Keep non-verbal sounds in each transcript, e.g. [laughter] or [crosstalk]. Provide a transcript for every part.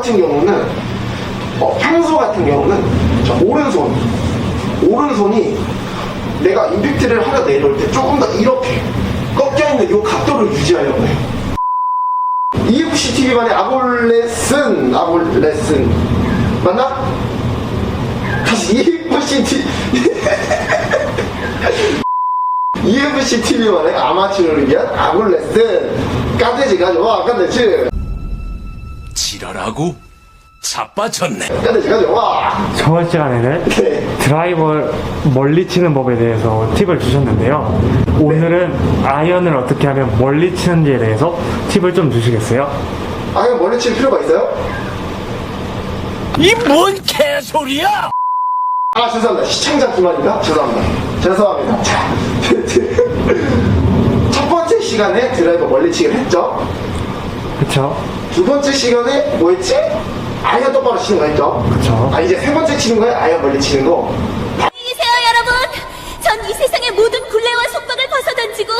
같은 경우는 어, 평소 같은 경우는 자, 오른손. 오른손이 내가 임팩트를 하려 내려올 때 조금 더 이렇게 꺾여 있는 이 각도를 유지하려고 해요. EFC TV만의 아볼 레슨, 아볼 레슨. 맞나? 다시 EFC TV [laughs] EFC TV만의 아마추어를 위한 아볼 레슨. 까대지 가져와 까대지 지랄하고 가져와 저번 시간에는 네. 드라이버 멀리 치는 법에 대해서 팁을 주셨는데요. 오늘은 아이언을 어떻게 하면 멀리 치는지에 대해서 팁을 좀 주시겠어요? 아예 멀리 칠 필요가 있어요? 이 뭔 개소리야! 아 죄송합니다 시청자 기만인가? 죄송합니다 죄송합니다 자, [laughs] 첫 번째 시간에 드라이버 멀리 치기를 했죠 그쵸? 두 번째 시간에 뭐 했지? 아예 똑바로 치는 거 했죠 그쵸. 아 이제 세 번째 치는 거에 아예 멀리 치는 거 안녕히 계세요, 여러분. 전 이 세상의 모든 굴레와 속박을 벗어던지고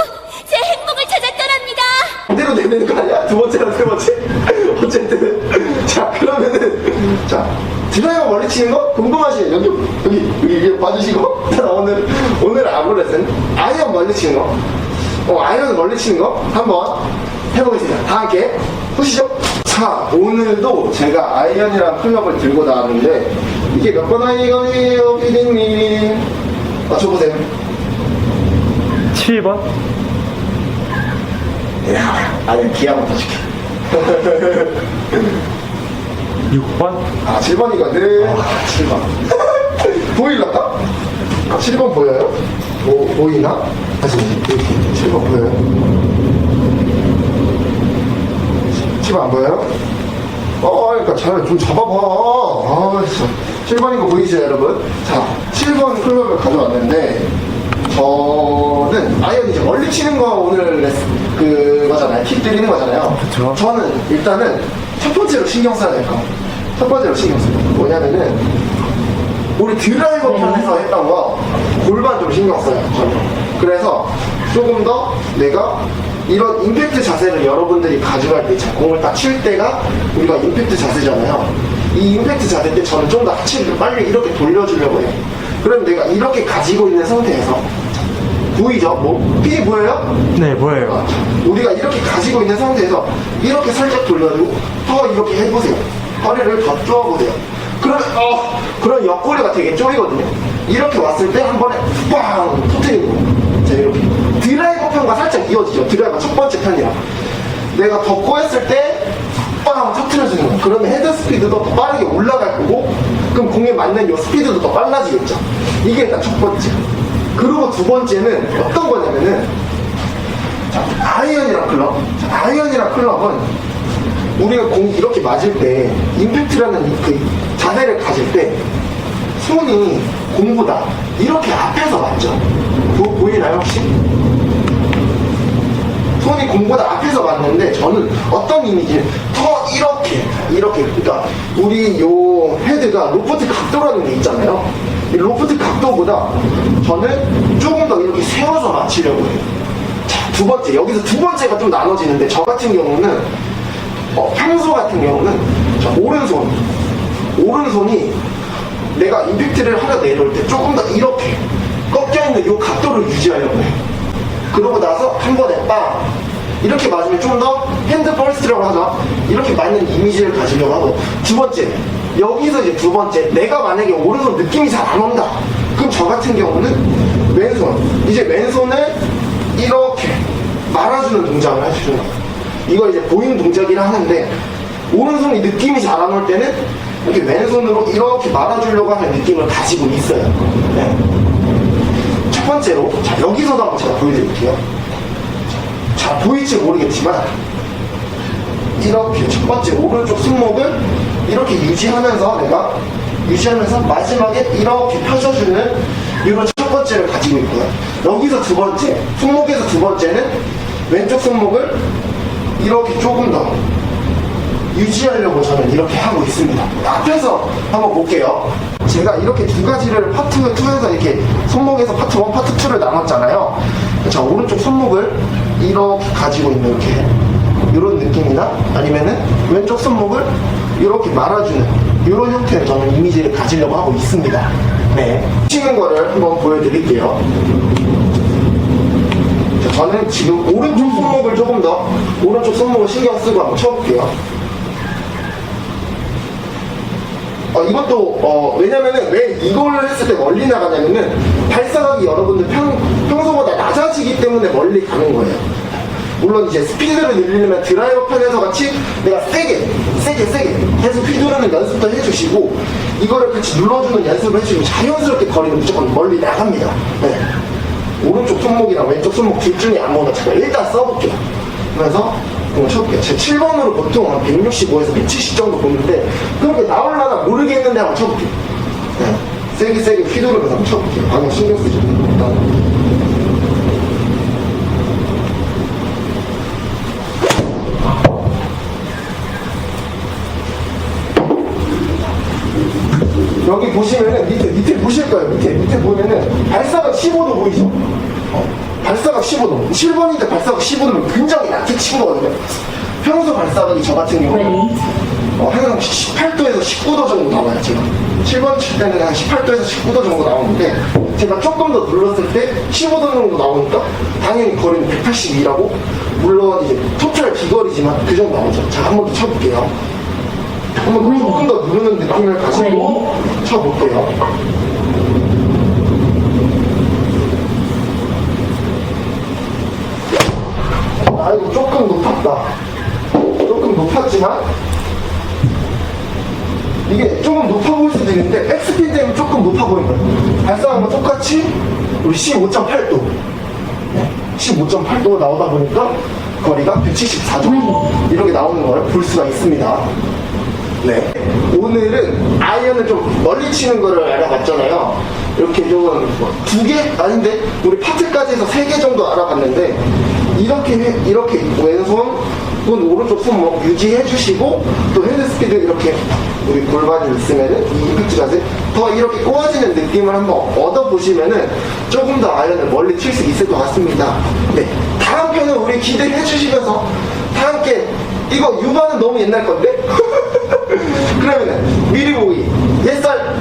제 행복을 찾아 떠납니다. 반대로 내는 거 아니야? 두 번째랑 세 번째? [laughs] 어쨌든 자 그러면은 자 드라이버 멀리 치는 거 궁금하시죠? 여기 여기 여기 위에 봐주시고 [laughs] 자, 오늘 오늘 아무 레슨 아이언 멀리 치는 거 어, 아이언 멀리 치는 거 한번 해보겠습니다 다 함께 보시죠 자 오늘도 제가 아이언이랑 클럽을 들고 나왔는데 이게 몇 번 아이언이에요 피디님 맞춰보세요 7번? 야 아니 기아부터 줄게 6번? 아, 7번이거든. 아, 7번. [laughs] 보일라까? 아, 7번 보여요? 보, 보이나? 다시, 이렇게. 7번 보여요? 7번 안 보여요? 어, 그러니까 잘 좀 잡아봐. 아, 진짜. 7번인 거 보이시죠, 여러분? 자, 7번 클럽을 가져왔는데, 저는 아이언 이제 멀리 치는 거 오늘 레슨, 그거잖아요. 팁 드리는 거잖아요. 그쵸. 저는 일단은 첫 번째로 신경 써야 될 거. 첫 번째로 신경 써야 될 거. 뭐냐면은, 우리 드라이버 편에서 했던 거 골반 좀 신경 써요. 저는. 그래서 조금 더 내가 이런 임팩트 자세를 여러분들이 가져갈 때, 자, 공을 딱 칠 때가 우리가 임팩트 자세잖아요. 이 임팩트 자세 때 저는 좀 더 하체를 빨리 이렇게 돌려주려고 해요. 그럼 내가 이렇게 가지고 있는 상태에서 자, 보이죠? 뭐, 피 보여요? 네, 뭐예요? 우리가 이렇게 가지고 있는 상태에서 이렇게 살짝 돌려주고 더 이렇게 해보세요. 허리를 더 쪼아보세요. 그러면 어 그런 옆구리가 되게 쪼이거든요. 이렇게 왔을 때 한 번에 빵 터트리는 편과 살짝 이어지죠. 드라이버 첫 번째 편이랑 내가 더 꼬였을 때 빵 터트려주는 거예요. 그러면 헤드 스피드도 더 빠르게 올라갈 거고 그럼 공에 맞는 이 스피드도 더 빨라지겠죠. 이게 일단 첫 번째. 그리고 두 번째는 어떤 거냐면은 자, 아이언이랑 클럽. 자, 아이언이랑 클럽은 우리가 공 이렇게 맞을 때 임팩트라는 이- 그 자세를 가질 때 손이 공보다 이렇게 앞에서 맞죠. 보, 보이나요 혹시? 손이 공보다 앞에서 맞는데 저는 어떤 이미지는 더 이렇게 이렇게 그러니까 우리 요 헤드가 로프트 각도라는 게 있잖아요. 이 로프트 각도보다 저는 조금 더 이렇게 세워서 맞추려고 해요. 자, 두 번째 여기서 두 번째가 좀 나눠지는데 저 같은 경우는 어, 평소 같은 경우는 자, 오른손 오른손이 내가 임팩트를 하려 내려올 때 조금 더 이렇게 꺾여 있는 이 각도를 유지하려고 해요. 그러고 나서 한 번에 빵 이렇게 맞으면 좀 더 핸드 퍼스트라고 하죠. 이렇게 맞는 이미지를 가지려고 하고 두 번째 여기서 이제 두 번째 내가 만약에 오른손 느낌이 잘 안 온다. 그럼 저 같은 경우는 왼손 이제 왼손을 이렇게 말아주는 동작을 해주는 거예요. 이거 이제 보이는 동작이라 하는데 오른손이 느낌이 잘 안 올 때는 이렇게 왼손으로 이렇게 말아주려고 하는 느낌을 가지고 있어요. 네. 첫 번째로 자 여기서도 한번 제가 보여드릴게요 자 보일지 모르겠지만 이렇게 첫 번째 오른쪽 손목을 이렇게 유지하면서 내가 유지하면서 마지막에 이렇게 펴줘주는 이런 첫 번째를 가지고 있고요 여기서 두 번째 손목에서 두 번째는 왼쪽 손목을 이렇게 조금 더 유지하려고 저는 이렇게 하고 있습니다. 앞에서 한번 볼게요. 제가 이렇게 두 가지를 파트 2에서 이렇게 손목에서 파트 1, 파트 2를 나눴잖아요. 자, 오른쪽 손목을 이렇게 가지고 있는 이렇게 이런 느낌이나 아니면은 왼쪽 손목을 이렇게 말아주는 이런 형태의 저는 이미지를 가지려고 하고 있습니다. 네. 치는 거를 한번 보여드릴게요. 자, 저는 지금 오른쪽 손목을 조금 더 오른쪽 손목을 신경 쓰고 한번 쳐볼게요. 어, 이것도 어, 왜냐면은 왜 이걸 했을 때 멀리 나가냐면은 발사각이 여러분들 평, 평소보다 낮아지기 때문에 멀리 가는 거예요. 물론 이제 스피드를 늘리려면 드라이버 편에서 같이 내가 세게 세게 세게 계속 휘두르는 연습도 해주시고 이거를 같이 눌러주는 연습을 해주시면 자연스럽게 거리는 무조건 멀리 나갑니다. 네. 오른쪽 손목이랑 왼쪽 손목 둘 중에 아무거나 제가 일단 써볼게요. 그래서 한번 쳐볼게요. 제 7번으로 보통 한 165에서 170 정도 보는데 그렇게 나올라나 모르겠는데 한번 쳐볼게요. 네. 세게 세게 휘두르면서 한번 쳐볼게요. 방금 신경 쓰죠. 일단. 여기 보시면은 밑에 밑에 보실 거예요. 밑에 밑에 보면은 발사각 15도 보이죠? 어, 발사각 15도. 7번인데 발사각 15도면 굉장히 낮게 친 거거든요. 평소 발사각이 저 같은 경우는 어, 항상 18도에서 19도 정도 나와요. 제가 7번 칠 때는 한 18도에서 19도 정도 나오는데 제가 조금 더 눌렀을 때 15도 정도 나오니까 당연히 거리는 182라고 물론 이제 토탈 비거리지만 그 정도 나오죠. 자, 한 번 더 쳐볼게요. 한번 조금 더 누르는 느낌을 가지고 쳐볼게요. 아이고 조금 높았다. 조금 높았지만 이게 조금 높아 보일 수도 있는데 백스핀 때문에 조금 높아 보인 거예요. 발사한 거 똑같이 우리 15.8도 15.8도가 나오다 보니까 거리가 174도 이렇게 나오는 걸 볼 수가 있습니다. 네. 오늘은 아이언을 좀 멀리 치는 거를 알아봤잖아요. 이렇게 좀두 개? 아닌데 우리 파트까지 해서 세 개 정도 알아봤는데 이렇게 해- 이렇게 왼손 혹은 오른쪽 손목 유지해 주시고 또 핸드 스피드 이렇게 우리 골반이 있으면은 이 임팩트까지 더 이렇게 꼬아지는 느낌을 한번 얻어 보시면은 조금 더 아이언을 멀리 칠 수 있을 것 같습니다. 네. 다음 편은 우리 기대해 주시면서 다 함께 이거 유바는 너무 옛날 건데? [laughs] 그러면은 미리 보기 옛살